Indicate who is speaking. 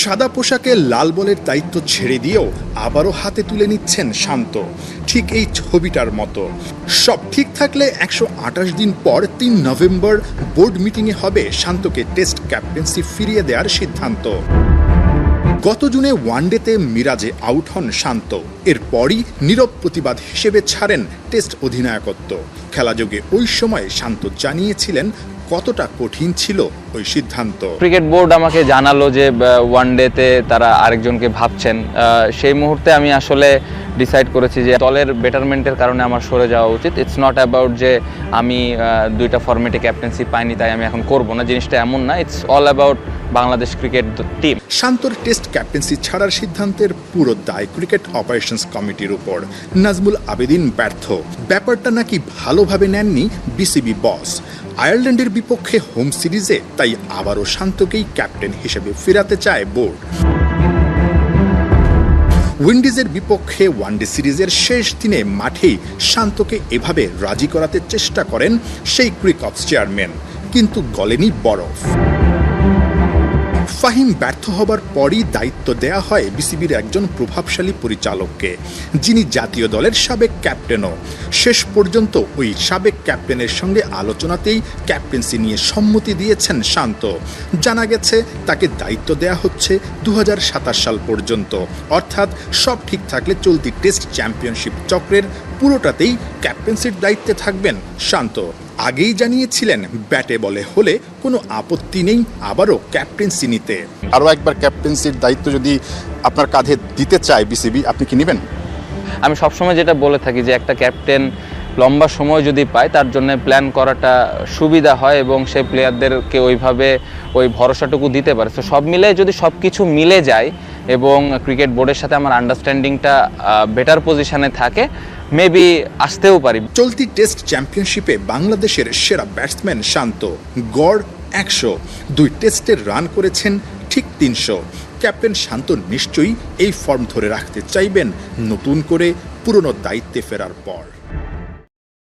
Speaker 1: সাদা পোশাকে লাল বলের দায়িত্ব ছেড়ে দিয়েও আবারও হাতে তুলে নিচ্ছেন শান্ত। ঠিক এই ছবিটার মতো। সব ঠিক থাকলে একশো আঠাশ দিন পর তিন নভেম্বর বোর্ড মিটিংয়ে হবে শান্তকে টেস্ট ক্যাপ্টেন্সি ফিরিয়ে দেওয়ার সিদ্ধান্ত। গত জুনে ওয়ানডেতে মিরাজে আউট হন শান্ত। এরপরই নীরব প্রতিবাদ হিসেবে ছাড়েন টেস্ট অধিনায়কত্ব। খেলাযোগে ওই সময় শান্ত জানিয়েছিলেন কতটা কঠিন ছিল ওই সিদ্ধান্ত।
Speaker 2: ক্রিকেট বোর্ড আমাকে জানালো যে ওয়ান ডেতে তারা আরেকজনকে ভাবছেন। সেই মুহূর্তে আমি আসলে ডিসাইড করেছি যে দলের বেটারমেন্টের কারণে আমার সরে যাওয়া উচিত। ইটস নট অ্যাবাউট যে আমি দুইটা ফর্মেটে ক্যাপ্টেন্সি পাইনি, তাই আমি এখন করব না। জিনিসটা এমন না। It's all about Bangladesh cricket team.
Speaker 1: শান্তর টেস্ট ক্যাপ্টেন্সি ছাড়ার সিদ্ধান্তের পুরো দায় ক্রিকেট অপারেশনস কমিটির উপর। নাজমুল আবেদিন ব্যর্থ। ব্যাপারটা নাকি ভালোভাবে নেননি বিসিবি বস। আয়ারল্যান্ডের বিপক্ষে হোম সিরিজে, তাই আবারও শান্তকেই ক্যাপ্টেন হিসেবে ফেরাতে চায় বোর্ড। উইন্ডিজের বিপক্ষে ওয়ানডে সিরিজের শেষ দিনে মাঠেই শান্তকে এভাবে রাজি করাতে চেষ্টা করেন সেই ক্রিক অফ চেয়ারম্যান। কিন্তু গলেনি বরফ। ফাহিম ব্যর্থ হবার পরই দায়িত্ব দেয়া হয় বিসিবির একজন প্রভাবশালী পরিচালককে, যিনি জাতীয় দলের সাবেক ক্যাপ্টেনও। শেষ পর্যন্ত ওই সাবেক ক্যাপ্টেনের সঙ্গে আলোচনাতেই ক্যাপ্টেন্সি নিয়ে সম্মতি দিয়েছেন শান্ত। জানা গেছে, তাকে দায়িত্ব দেয়া হচ্ছে দু হাজার সাতাশ সাল পর্যন্ত। অর্থাৎ সব ঠিক থাকলে চলতি টেস্ট চ্যাম্পিয়নশিপ চক্রের পুরোটাতেই ক্যাপ্টেন্সির দায়িত্বে থাকবেন শান্ত। আগেই জানিয়েছিলেন ব্যাটে বলে হলে কোনো আপত্তি নেই আবারও ক্যাপ্টেন্সি নিতে।
Speaker 3: আরও একবার ক্যাপ্টেন্সির দায়িত্ব যদি আপনার কাঁধে দিতে চায় বিসিবি আপনি কি নেবেন?
Speaker 2: আমি সবসময় যেটা বলে থাকি যে একটা ক্যাপ্টেন লম্বা সময় যদি পায় তার জন্য প্ল্যান করাটা সুবিধা হয় এবং সেই প্লেয়ারদেরকে ওইভাবে ওই ভরসাটুকু দিতে পারে। তো সব মিলে যদি সব কিছু মিলে যায় এবং ক্রিকেট বোর্ডের সাথে আমার আন্ডারস্ট্যান্ডিংটা বেটার পজিশানে থাকে মেবি আসতেও পারি।
Speaker 1: চলতি টেস্ট চ্যাম্পিয়নশিপে বাংলাদেশের সেরা ব্যাটসম্যান শান্ত। গড় একশো। দুই টেস্টে রান করেছেন ঠিক তিনশো। ক্যাপ্টেন শান্ত নিশ্চয়ই এই ফর্ম ধরে রাখতে চাইবেন নতুন করে পুরনো দায়িত্বে ফেরার পর।